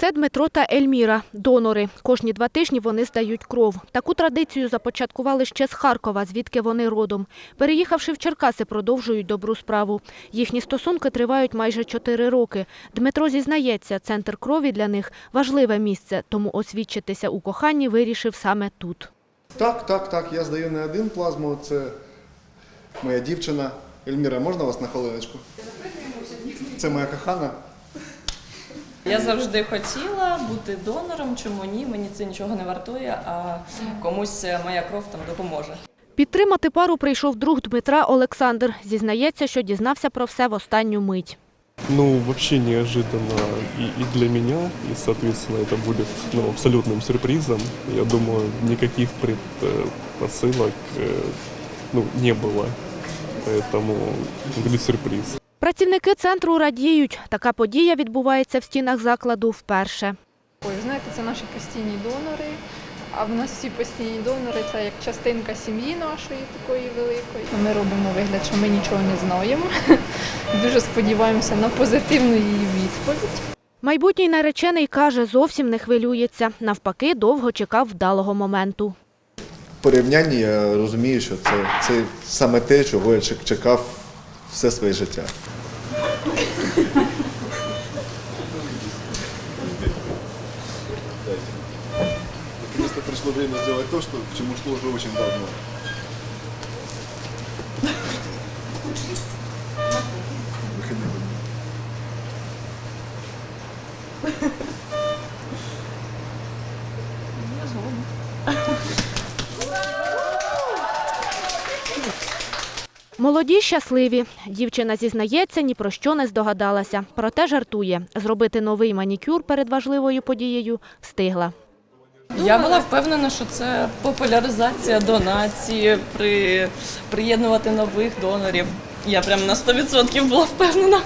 Це Дмитро та Ельміра – донори. Кожні два тижні вони здають кров. Таку традицію започаткували ще з Харкова, звідки вони родом. Переїхавши в Черкаси, продовжують добру справу. Їхні стосунки тривають майже чотири роки. Дмитро зізнається, центр крові для них – важливе місце, тому освідчитися у коханні вирішив саме тут. Так, так, так. Я здаю не один плазму. Це моя дівчина. Ельміра, можна вас на хвилиночку? Це моя кохана. Я завжди хотіла бути донором, чому ні? Мені це нічого не вартує, а комусь моя кров там допоможе. Підтримати пару прийшов друг Дмитра Олександр. Зізнається, що дізнався про все в останню мить. Ну, вообще неожиданно и, и для меня, и, соответственно, это будет ну, абсолютным сюрпризом. Я думаю, никаких предпосылок э, ну, не было, поэтому будет сюрприз. Працівники центру радіють. Така подія відбувається в стінах закладу вперше. Ой, знаєте, це наші постійні донори. А в нас всі постійні донори це як частинка сім'ї нашої такої великої. Ми робимо вигляд, що ми нічого не знаємо. Дуже сподіваємося на позитивну її відповідь. Майбутній наречений каже, зовсім не хвилюється. Навпаки, довго чекав вдалого моменту. В порівнянні я розумію, що це, це саме те, чого я чекав все своє життя. Наконец-то пришло время сделать то, что, к чему шло уже очень давно. Выходи. Молоді щасливі. Дівчина зізнається, ні про що не здогадалася. Проте жартує. Зробити новий манікюр перед важливою подією встигла. Я була впевнена, що це популяризація донації, при... приєднувати нових донорів. Я прям на 100% була впевнена.